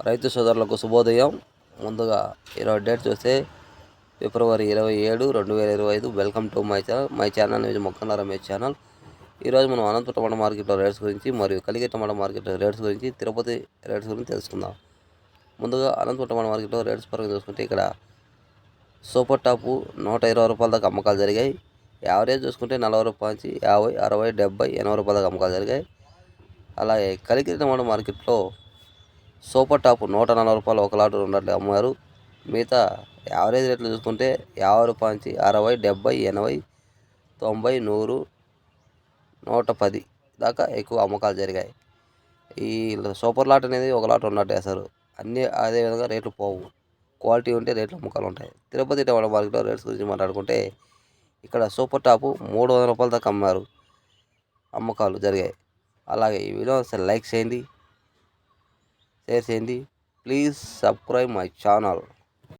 రైతు సోదరులకు శుభోదయం. ముందుగా ఈరోజు డేట్ చూస్తే ఫిబ్రవరి ఇరవై ఏడు రెండు వేల ఇరవై ఐదు. Welcome to my channel my channel. నుంచి మొక్కన్న రమేష్ ఛానల్. ఈరోజు మనం అనంత టమాటా మార్కెట్లో రేట్స్ గురించి మరియు కలిగే టమాటా మార్కెట్లో రేట్స్ గురించి తిరుపతి రేట్స్ గురించి తెలుసుకుందాం. ముందుగా అనంత టమాటా మార్కెట్లో రేట్స్ పరంగా చూసుకుంటే ఇక్కడ సూపర్ టాపు నూట ఇరవై రూపాయల దాకా అమ్మకాలు జరిగాయి. యావరేజ్ చూసుకుంటే నలభై రూపాయల నుంచి యాభై అరవై డెబ్బై ఎనభై రూపాయల దాకా అమ్మకాలు జరిగాయి. అలాగే కలికిరి టమాటా మార్కెట్లో సూపర్ టాప్ నూట నలభై రూపాయలు ఒక లాట్ రెండు లాట్లు అమ్మారు. మిగతా యావరేజ్ రేట్లు చూసుకుంటే యాభై రూపాయల నుంచి అరవై డెబ్బై ఎనభై తొంభై నూరు నూట పది దాకా ఎక్కువ అమ్మకాలు జరిగాయి. ఈ సూపర్ లాట్ అనేది ఒక లాట్ రెండు లాట్ వేస్తారు అన్నీ అదే విధంగా రేట్లు పోవు. క్వాలిటీ ఉంటే రేట్లు అమ్మకాలు ఉంటాయి. తిరుపతి టమాటా మార్కెట్లో రేట్స్ గురించి మాట్లాడుకుంటే ఇక్కడ సూపర్ టాపు మూడు వందల రూపాయల దాకా అమ్మారు. అమ్మకాలు జరిగాయి. అలాగే ఈ వీడియో ఒకసారి లైక్ చేయండి. షేర్ చేయండి. Please subscribe my channel.